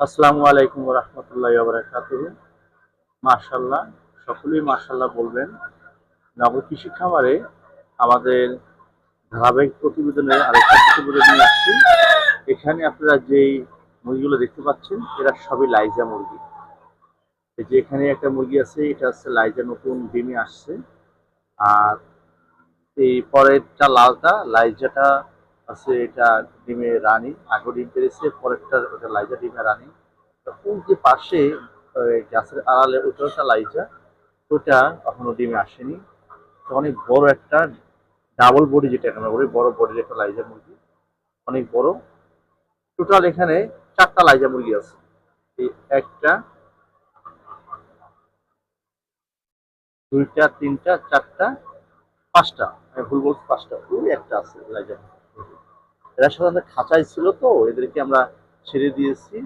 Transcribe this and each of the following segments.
আসসালামু আলাইকুম রহমতুল্লাহ বারাকাতুহ মার্শাল্লাহ সকলেই মার্শাল্লাহ বলবেন নগর কৃষি খামারে আমাদের ধারাবাহিক প্রতিবেদনে আরেকটা প্রতিবেদন নিয়ে আসছি। এখানে আপনারা যেই মুরগিগুলো দেখতে পাচ্ছেন, এরা সবই লাইজা মুরগি। এই যে এখানে একটা মুরগি আছে, এটা হচ্ছে লাইজা, নতুন ডিমে আসছে। আর এই পরেরটা লালটা, লাইজাটা আছে এটা ডিমে রানী আগে ডিম পেরেছে পরেরটা ওটা লাইজা ডিমে রানী। ওই যে পাশে গাছের আড়ালে ওটা একটা লাইজা ওটা এখনও ডিমে আসেনি। তো অনেক বড় একটা ডাবল বডি যেটা আমরা বলি, বড় বডির একটা লাইজা মুরগি। অনেক বড়। টোটাল এখানে চারটা লাইজা মুরগি আছে। এই একটা, দুইটা, তিনটা, চারটা, পাঁচটা, আমি ভুল বলছি, পাঁচটা, ওই একটা আছে লাইজা। এরা সাধারণত খাঁচায় ছিল তো, এদেরকে আমরা ছেড়ে দিয়েছি।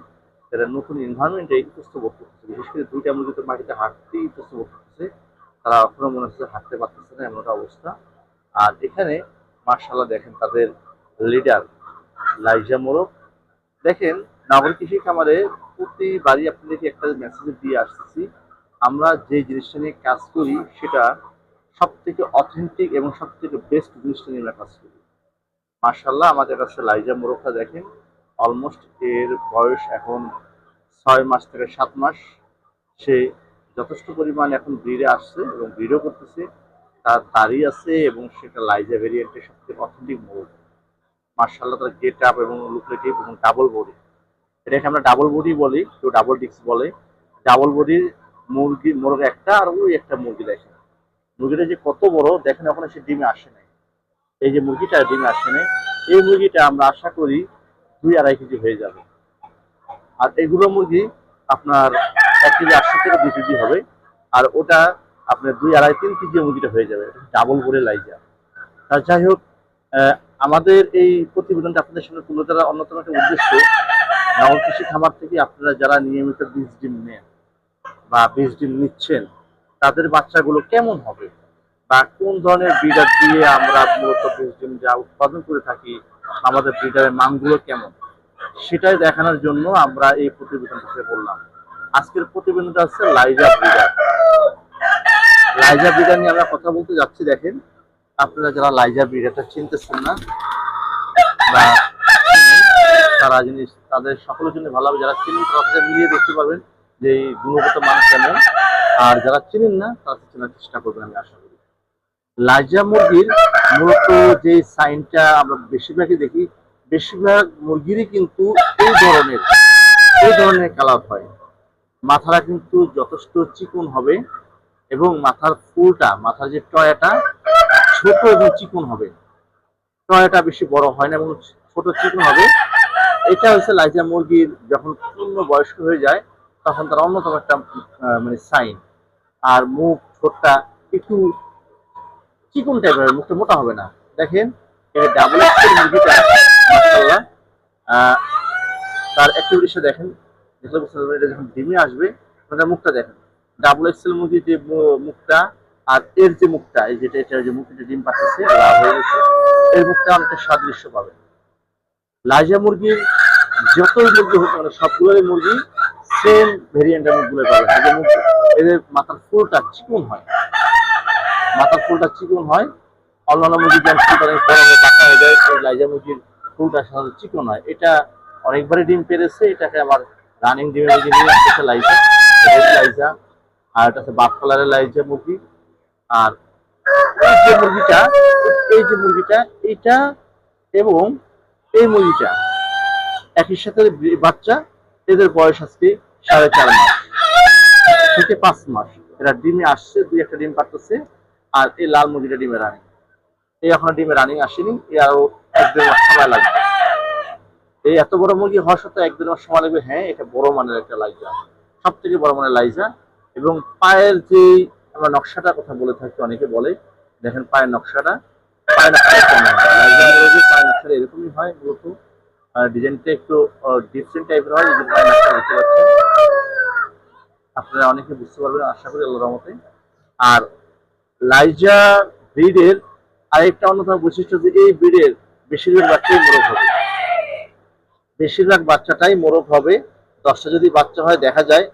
এরা নতুন এনভায়রনমেন্টে ইতস্ত বোধ করতেছে। বিশেষ করে দুইটা মুরগি তো মাটিতে হাঁটতেই ইতস্ত বোধ করতেছে। তারা এখনও মনে হচ্ছে হাঁটতে পারতেছে না এমন একটা অবস্থা। আর এখানে মার্শাল্লাহ দেখেন তাদের লিডার লাইজা মোরক দেখেন, নাগরিক কৃষি খামারে প্রতি বাড়ি আপনাদেরকে একটা মেসেজ দিয়ে আসতেছি আমরা যে জিনিসটা নিয়ে কাজ করি, সেটা সব থেকে অথেন্টিক এবং সব থেকে বেস্ট জিনিসটা নিয়ে আমরা কাজ করি। মার্শাল্লাহ আমাদের কাছে লাইজা মোরগটা দেখেন। অলমোস্ট এর বয়স এখন ছয় মাস থেকে সাত মাস। সে যথেষ্ট পরিমাণ এখন ব্রিডে আসছে এবং ব্রিডও করতেছে। তার দাড়ি আছে এবং সেটা লাইজা ভেরিয়েন্টের সবথেকে অথেন্টিক মোরগ মার্শাল্লাহ তার গেট আপ এবং লুকলেটিভ এবং ডাবল বডি এটাকে আমরা ডাবল বডি বলি, কেউ ডাবল ডিক্স বলে। ডাবল বডির মুরগি, মোরগ একটা আর ওই একটা মুরগি দেখেন। মুরগিটা যে কত বড়, দেখেন এখন সে ডিমে আসে নাই। এই যে মুরগিটা ডিম আসে নাই এই মুরগিটা আমরা আশা করি দুই আড়াই কেজি হয়ে যাবে। আর এগুলো মুরগি আপনার এক কেজি আটশো থেকে দুই কেজি হবে, আর ওটা আপনার দুই আড়াই তিন কেজি মুরগিটা হয়ে যাবে ডাবল করে লাইজা আর যাই হোক আমাদের এই প্রতিবেদনটা আপনাদের সামনে তুলে ধরার অন্যতম একটা উদ্দেশ্য নগর কৃষি খামার থেকে আপনারা যারা নিয়মিত বীজ ডিম নেন বা বীজ ডিম নিচ্ছেন, তাদের বাচ্চাগুলো কেমন হবে? বা কোন ধরনের ব্রিডার দিয়ে আমরা মূলত ডিম যা উৎপাদন করে থাকি, আমাদের ব্রিডারের মানগুলো কেমন? সেটাই দেখানোর জন্য আমরা এই প্রতিবেদনটা বললাম। আজকের প্রতিবেদনটা হচ্ছে লাইজা ব্রিডার লাইজা ব্রিডার নিয়ে আমরা কথা বলতে যাচ্ছি, দেখেন। আপনারা যারা লাইজা ব্রিডারটা চিনতেছেন না, বা তারা জিনিস তাদের সকলের জন্য ভালো হবে, যারা চিনেন তারা মিলিয়ে দেখতে পারবেন যে এই গুণগত মান কেমন। আর যারা চিনেন না, তারা চেনার চেষ্টা করবেন আমি আশা করি। লাইজা মুরগির মূলত যে সাইনটা আমরা বেশিরভাগই দেখি, বেশিরভাগ মুরগিরই কিন্তু এই ধরনের এই ধরনের কালার হয়। মাথাটা কিন্তু যথেষ্ট চিকন হবে এবং মাথার ফুলটা, মাথার যে টয়াটা, ছোট এবং চিকন হবে। টয়াটা বেশি বড় হয় না এবং ছোট চিকন হবে। এটা হচ্ছে লাইজা মুরগির যখন পূর্ণ বয়স্ক হয়ে যায়, তখন তার অন্যতম একটা মানে সাইন। আর মুখ, ঠোঁটটা একটু চিকন টাইপের মুখটা মোটা হবে না। দেখেন এটা ডাবল মুরগিটা মাশাআল্লাহ। আহ, তার অ্যাক্টিভিটিসটা দেখেন। দেখলে বুঝতে পারবেন এটা যখন ডিমে আসবে মুখটা দেখেন। ডাবল এক্সেল মুরগির যে মুখটা আর এর যে মুখটা এই যেটা এটা যে মুখটা ডিম লাভ হয়ে গেছে এর মুখটা অনেকটা সাদৃশ্য পাবেন লাইজা মুরগির যতই মুরগি হোক মানে সবগুলোই মুরগি সেম ভেরিয়েন্টের মুখগুলো মুখ এদের মাথার ফুলটা চিকন হয়? মাথার ফুলটা চিকন হয়, অন্যান্য মুরগির যেমন ফুলটা অনেক বড় হয়ে যায়, এই লাইজা মুরগির ফুলটা সাধারণত চিকন হয়। এটা অনেকবারই ডিম পেরেছে, এটাকে আমার রানিং ডিমের মুরগি নিয়ে আসছে লাইজা। লাইজা, আর এটা হচ্ছে বাপ কালারের লাইজা মুরগি। আর এই যে মুরগিটা, এই যে মুরগিটা এইটা এবং এই মুরগিটা একই সাথে বাচ্চা, এদের বয়স আজকে সাড়ে চার মাস, থেকে পাঁচ মাস। এরা ডিমে আসছে, দুই একটা ডিম পারতেছে আর এই লাল মুরগিটা ডিমে রানিং এই এখনও ডিমে রানিং আসেনি এ আরও এক মাস সময় লাগবে। এই এত বড় মুরগি হওয়ার সাথে এক দেড় মাস সময় লাগবে হ্যাঁ এটা বড় মানের একটা লাইজা সব থেকে বড় মানের লাইজা এবং পায়ের যে আমরা নকশাটার কথা বলে থাকি, অনেকে বলে, দেখেন পায়ের নকশাটা পায়ের নকশাটা মুরগির পায়ের নকশাটা এরকমই হয় মূলত। ডিজাইনটা একটু ডিফারেন্ট টাইপের হয়, এই পায়ের নকশা দেখতে পাচ্ছেন। আপনারা অনেকে বুঝতে পারবেন, আশা করি আল্লাহ রহমতে। আর লাইজা ব্রিডের আরেকটা অন্যতম বৈশিষ্ট্য যে এই ব্রিডের বেশিরভাগ বাচ্চাই মোরগ হবে। বেশিরভাগ বাচ্চাটাই মোরগ হবে। দশটা যদি বাচ্চা হয়, দেখা যায়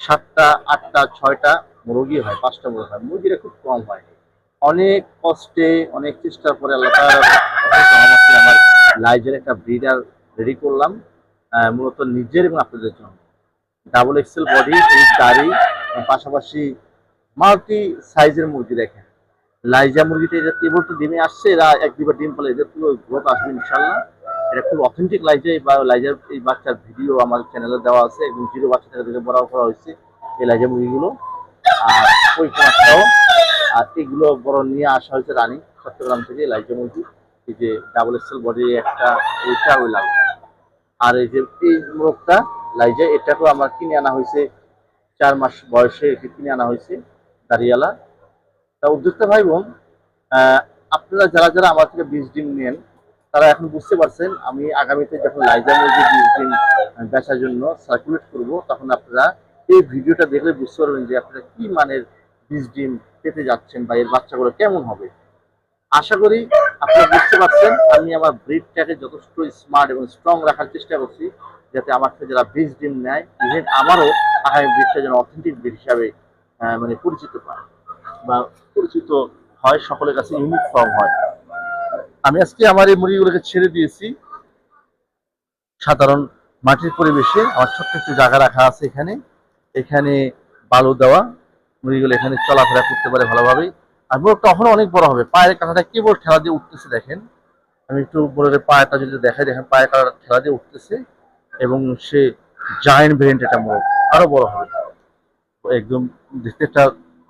সাতটা, আটটা, ছয়টা মুরগি হয়, পাঁচটা মুরগি হয়। মুরগিটা খুব কম হয়। অনেক কষ্টে, অনেক চেষ্টার পরে আমার লাইজের একটা ব্রিডার রেডি করলাম মূলত নিজের এবং আপনাদের জন্য। ডাবল এক্সেল বডি, এই গাড়ি পাশাপাশি মাল্টি সাইজের মুরগি দেখেন। লাইজা মুরগিটা এটা কেবল তো ডিমে আসছে, এরা এক দুবার ডিম ফলে, এদের পুরো গ্রোথ আসবে ইনশাল্লাহ এটা খুব অথেন্টিক লাইজা, এই লাইজার, এই বাচ্চার ভিডিও আমার চ্যানেলে দেওয়া আছে, এবং জিরো বাচ্চা থেকে দেখে বড় করা হয়েছে এই লাইজা মুরগিগুলো। আর ওই কোনাটাও আর এগুলো বড় নিয়ে আসা হয়েছে রানী চট্টগ্রাম থেকে লাইজা মুরগি। এই যে ডাবল এক্সেল বডি একটা, ওইটা ওই লালটা আর এই যে এই মোরগটা, লাইজা, এটাকেও আমার কিনে আনা হয়েছে, চার মাস বয়সে এটি কিনে আনা হয়েছে। দাঁড়িয়ালা তা উদ্যোক্তা ভাই বোন আপনারা যারা যারা আমার থেকে বীজ ডিম নেন, তারা এখন বুঝতে পারছেন, আমি আগামীতে যখন লাইজা মুরগি বীজ ডিম বেচার জন্য সার্কুলেট করব, তখন আপনারা এই ভিডিওটা দেখলে বুঝতে পারবেন যে আপনারা কি মানের বীজ ডিম পেতে যাচ্ছেন বা এর বাচ্চাগুলো কেমন হবে। আশা করি আপনারা বুঝতে পারছেন, আমি আমার ব্রিডটাকে যথেষ্ট স্মার্ট এবং স্ট্রং রাখার চেষ্টা করছি, যাতে আমার থেকে যারা বীজ ডিম নেয় ইভেন আমারও আগামী ব্রিডটা যেন অথেন্টিক ব্রিড হিসাবে মানে পরিচিত পায় বা পরিচিত হয়, সকলের কাছে ইউনিক ফর্ম হয়। আমি আজকে আমার এই মুরগিগুলোকে ছেড়ে দিয়েছি। সাধারণ মাটির পরিবেশে আমার ছোট্ট একটু জায়গা রাখা আছে এখানে। এখানে বালু দেওয়া, মুরগিগুলো এখানে চলাফেরা করতে পারে ভালোভাবে। আর মোরগটা তখনও অনেক বড় হবে। পায়ের কাঁটাটা কেবল ঠেলা দিয়ে উঠতেছে, দেখেন। আমি একটু মোরগের পায়েটা যদি দেখাই, দেখেন পায়ের কাঁটাটা ঠেলা দিয়ে উঠতেছে এবং সে জায়েন্ট ভেরিয়েন্ট এটা মোরগ, আরও বড় হবে। একদম দেখতে একটা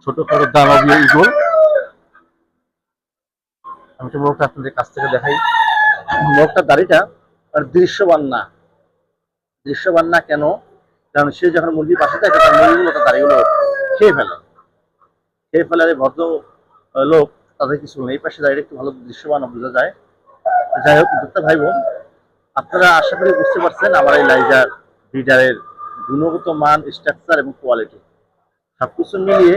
ছোটখাটো দানবীয় ইগল আমি তো মোরগটা আপনাদের কাছ থেকে দেখাই। মোরগটার দাড়িটা আর দৃশ্যবান না দৃশ্যবান না কেন? কারণ সে যখন মুরগির পাশে থাকে তার মুরগিগুলো তার দাড়িগুলো খেয়ে ফেলে। খেয়ে ফেলার ভদ্র লোক, তাদের কিছু নেই। এই পাশে দাঁড়িয়ে একটু ভালো দৃশ্যবান বোঝা যায়। যাই হোক, উদ্যোক্তা ভাই বোন, আপনারা আশা করি বুঝতে পারছেন আমার এই লাইজার ব্রিডারের গুণগত মান স্ট্রাকচার এবং কোয়ালিটি সবকিছু মিলিয়ে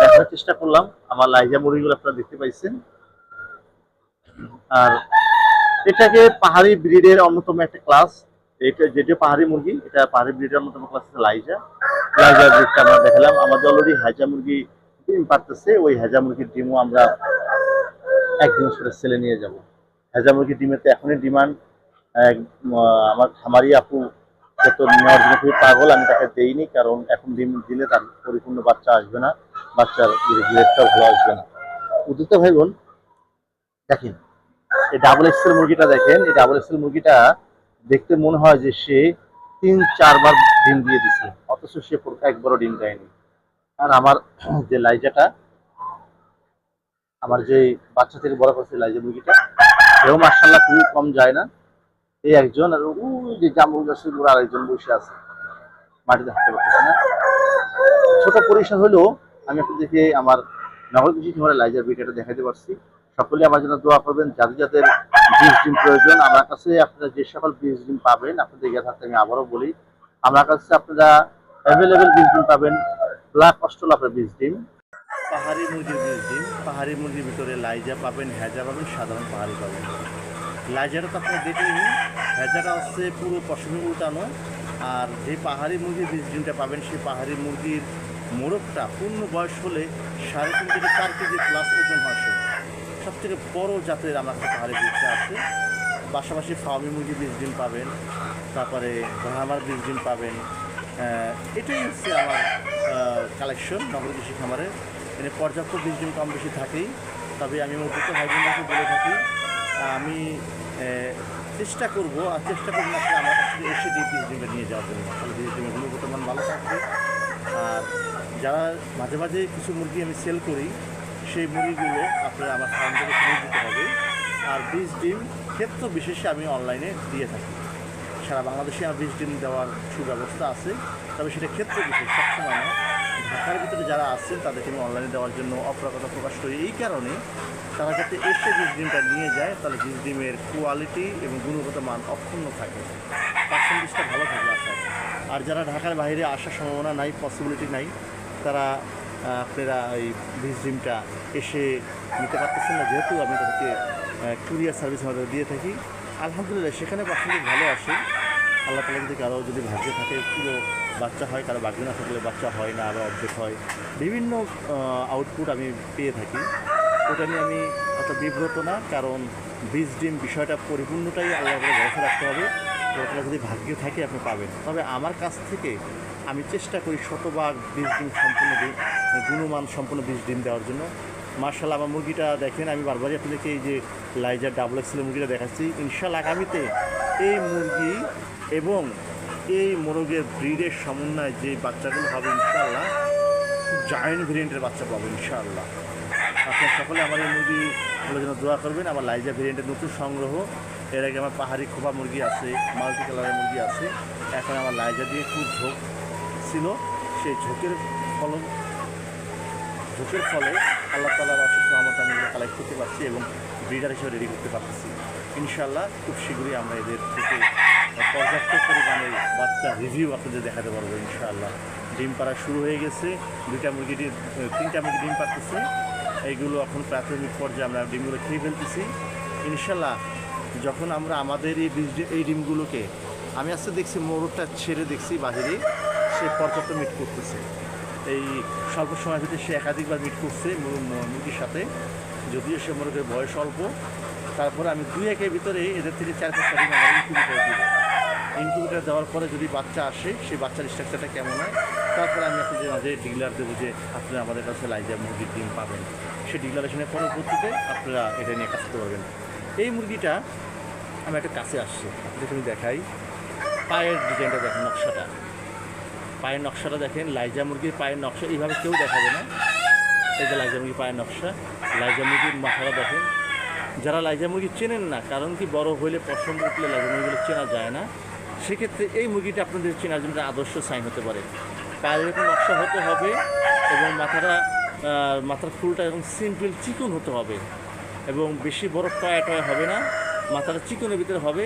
দেখার চেষ্টা করলাম। আমার লাইজা মুরগিগুলো আপনারা দেখতে পাইছেন। আর এটাকে পাহাড়ি ব্রিডের অন্যতম একটা ক্লাস এটা যেটা পাহাড়ি মুরগি, এটা পাহাড়ি ব্রিডের অন্যতম ক্লাস লাইজা। লাইজা ব্রিডটা আমরা দেখালাম। আমাদের অলরেডি হাজা মুরগি ডিম পারতেছে ওই হাজা মুরগির ডিমও আমরা একদিন সেটা সেলে নিয়ে যাব। হাজা মুরগির ডিমের তো এখনই ডিমান্ড। আমার খামারি আপু তো নেওয়ার জন্য খুবই পাগল, আমি তাকে দেইনি, কারণ এখন ডিম দিলে তার পরিপূর্ণ বাচ্চা আসবে না, বাচ্চার রেটটাও ভালো আসবে না। উদ্যোক্তা ভাই বোন দেখেন, এই ডাবল এক্সেল মুরগিটা দেখেন, এই ডাবল এক্সেল মুরগিটা দেখতে মনে হয় যে সে তিন, চারবার ডিম দিয়ে দিছে অথচ সে একবারও ডিম দেয়নি। আর আমার যে লাইজাটা, আমার যে বাচ্চা থেকে বড় করছে লাইজা মুরগিটা, সেও মার্শাল্লাহ খুবই কম যায় না। এই একজন আর ওই যে জামরুল গাছের উপর বসে আছে। মাটিতে হাঁটতে পারতেছে না। ছোট পরিসর হলেও আমি আপনাদেরকে আমার নগর লাইজার বিটাটা দেখাতে পারছি। সকলে আমার জন্য দোয়া করবেন, যাদের যাদের বীজ ডিম প্রয়োজন, আমার কাছে আপনারা যে সকল বীজ ডিম পাবেন, আপনাদের থাকতে আমি আবারও বলি, আমার কাছে আপনারা অ্যাভেলেবেল বীজ ডিম পাবেন, ব্ল্যাক অস্ট্রেলাপের বীজ ডিম। পাহাড়ি মুরগির বীজ ডিম, পাহাড়ি মুরগির ভিতরে লাইজা পাবেন হ্যাজা পাবেন, সাধারণ পাহাড়ি পাবেন। লাইজাটা তো আপনারা দেখলেন হ্যাজাটা হচ্ছে পুরো পশমে উল্টানো আর যে পাহাড়ি মুরগির ডিমটা পাবেন, সেই পাহাড়ি মুরগির মোরগটা পূর্ণ বয়স হলে সাড়ে তিন থেকে চার কেজি প্লাস ওজন আসে সব থেকে বড় জাতের আমার কাছে পাহাড়ি বীজটা আছে। পাশাপাশি ফার্মি মুরগি বীজ ডিম পাবেন, তারপরে ব্রাহ্মার বীজ ডিম পাবেন। এটাই হচ্ছে আমার কালেকশন নগর কৃষি খামারে। এখানে পর্যাপ্ত বীজ ডিম কম বেশি থাকেই। তবে আমি আমার দুটো ভাই বলে থাকি আমি চেষ্টা করব, আর চেষ্টা করব আসলে আমার কাছ থেকে এসে বীজ ডিমটা নিয়ে যাওয়ার জন্য। তাহলে বীজ ডিমের গুণগত মান ভালো থাকবে। আর যারা মাঝে মাঝে কিছু মুরগি আমি সেল করি, সেই মুরগিগুলো আপনারা আমার ফার্ম থেকে কিনে দিতে হবে। আর বীজ ডিম ক্ষেত্র বিশেষে আমি অনলাইনে দিয়ে থাকি। সারা বাংলাদেশে আমার বীজ ডিম দেওয়ার সুব্যবস্থা আছে। তবে সেটা ক্ষেত্র বিশেষ, সবসময় না ঢাকার ভিতরে যারা আসছেন তাদেরকে আমি অনলাইনে দেওয়ার জন্য অপরাগতা প্রকাশ করি। এই কারণে তারা যাতে এসে বীজ ডিমটা নিয়ে যায়, তাহলে বীজ ডিমের কোয়ালিটি এবং গুণগত মান অক্ষুণ্ণ থাকে। পার্সেন্টেজটা ভালো থাকে আসার আর যারা ঢাকার বাইরে আসার সম্ভাবনা নাই পসিবিলিটি নাই, তারা আপনারা এই বীজ ডিমটা এসে নিতে পারতেছেন না। যেহেতু আমি তাদেরকে কুরিয়ার সার্ভিস আমাদের দিয়ে থাকি। আলহামদুলিল্লাহ, সেখানে পার্সেন্টেজ ভালো আসে আল্লাহ তালা যদি কারও যদি ভাগ্য থাকে, পুরো বাচ্চা হয়, কারও ভাগ্য না থাকলে বাচ্চা হয় না আরও অর্ধেক হয়, বিভিন্ন আউটপুট আমি পেয়ে থাকি। ওটা নিয়ে আমি অত বিব্রত না, কারণ বীজ, ডিম বিষয়টা পরিপূর্ণটাই আল্লাহ করে ভরসা রাখতে হবে। ওটা যদি ভাগ্যে থাকে, আপনি পাবেন। তবে আমার কাছ থেকে আমি চেষ্টা করি শতভাগ বীজ, ডিম সম্পূর্ণ গুণমান সম্পূর্ণ বীজ, ডিম দেওয়ার জন্য। মার্শাল আমার মুরগিটা দেখেন, আমি বারবারই আপনাদেরকে এই যে লাইজার ডাবল এক্সেলের মুরগিটা দেখাচ্ছি। ইনশাল্লাহ আগামীতে এই মুরগি এবং এই মোরগের ব্রিডের সমন্বয়ে যে বাচ্চাগুলো হবে ইনশাল্লাহ জায়েন্ট ভেরিয়েন্টের বাচ্চা পাবো ইনশাআল্লাহ। আপনার সকলে আমার এই মুরগিগুলো জন্য দোয়া করবেন। আমার লাইজা ভেরিয়েন্টের নতুন সংগ্রহ। এর আগে আমার পাহাড়ি খোপা মুরগি আছে মাল্টি কালারের মুরগি আছে। এখন আমার লাইজা দিয়ে খুব ঝোঁক ছিল। সেই ঝোঁকের ফলন ঝোঁকের ফলে আল্লাহ তালার অসুস্থ আমার আমি কালেক্ট করতে পারছি এবং ব্রিডার হিসেবে রেডি করতে পারতেছি। ইনশাল্লাহ খুব শীঘ্রই আমরা এদের থেকে পর্যাপ্ত পরিমাণে বাচ্চা রিভিউ আপনাদের দেখাতে পারব ইনশাআল্লাহ। ডিম পাড়া শুরু হয়ে গেছে, দুইটা মুরগি ডিম, তিনটা মুরগি ডিম পাড়তেছে। এইগুলো এখন প্রাথমিক পর্যায়ে আমরা ডিমগুলো খেয়ে ফেলতেছি। ইনশাল্লাহ যখন আমরা আমাদের এই বীজ এই ডিমগুলোকে, আমি আজকে দেখছি মোরগটা ছেড়ে দেখছি বাহিরে, সে পর্যাপ্ত মিট করতেছে। এই স্বল্প সময়ের ভিতরে সে একাধিকবার মিট করছে মুরগির সাথে। যদিও সে মোরগের বয়স অল্প, তারপরে আমি দুই একের ভিতরে এদের থেকে চার পাঁচটা ডিম আমার দিব। ইনকিউবেটার দেওয়ার পরে যদি বাচ্চা আসে, সেই বাচ্চার স্ট্রাকচারটা কেমন হয়? তারপরে আমি আপনাদের মাঝে ডিলার দেবো যে, আপনারা আমাদের কাছে লাইজা মুরগির ডিম পাবেন। সেই ডিলারেশনের পরবর্তীতে আপনারা এটা নিয়ে কাজ করতে পারবেন। এই মুরগিটা আমি একটা কাছে আসছি আমি দেখাই। পায়ের ডিজাইনটা দেখেন নকশাটা। পায়ের নকশাটা দেখেন, লাইজা মুরগির পায়ের নকশা, এইভাবে কেউ দেখাবে না। এই যে লাইজা মুরগির পায়ের নকশা, লাইজা মুরগির মাথাটা দেখেন। যারা লাইজা মুরগি চেনেন না, কারণ কি বড় হইলে পছন্দ উঠলে লাইজা মুরগিগুলো চেনা যায় না। সেক্ষেত্রে এই মুরগিটা আপনাদের চেনার জন্য আদর্শ সাইন হতে পারে। পায়ের এরকম নকশা হতে হবে এবং মাথাটা মাথার ফুলটা এবং সিম্পল চিকন হতে হবে এবং বেশি বড় টয়া টয়া হবে না। মাথাটা চিকনের ভিতরে হবে।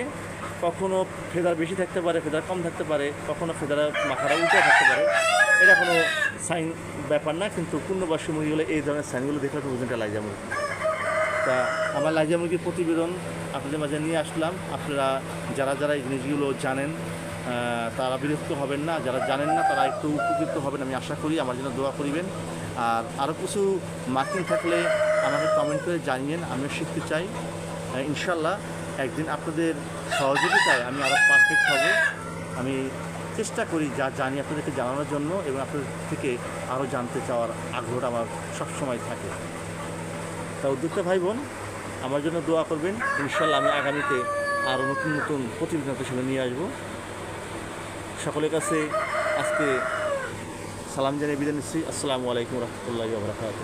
কখনো ফেদার বেশি থাকতে পারে, ফেদার কম থাকতে পারে, কখনো ফেদার মাথাটা উল্টা থাকতে পারে। এটা কোনো সাইন ব্যাপার না, কিন্তু পূর্ণবাসী মুরগিগুলো এই ধরনের সাইনগুলো দেখলে তো লাইজা মুরগি। তা আমার লাইজা মুরগির প্রতিবেদন আপনাদের মাঝে নিয়ে আসলাম। আপনারা যারা যারা এই জিনিসগুলো জানেন তারা বিরক্ত হবেন না। যারা জানেন না, তারা একটু উপকৃত হবেন, আমি আশা করি। আমার জন্য দোয়া করিবেন। আর আরও কিছু মার্কিং থাকলে আমাকে কমেন্ট করে জানিয়েন, আমিও শিখতে চাই। ইনশাল্লাহ একদিন আপনাদের সহযোগিতায় আমি আরও পারফেক্ট হব। আমি চেষ্টা করি যা জানি আপনাদেরকে জানানোর জন্য এবং আপনাদের থেকে আরও জানতে চাওয়ার আগ্রহটা আমার সবসময় থাকে। তা উদ্যোক্তা ভাই বোন আমার জন্য দোয়া করবেন। ইনশাল্লাহ আমি আগামীতে আরও নতুন নতুন প্রতিবেদন আপনাদের নিয়ে আসব। সকলের কাছে আজকে সালাম জানিয়ে বিদায় নিচ্ছি। আসসালামু আলাইকুম রহমতুল্লাহ বরকাত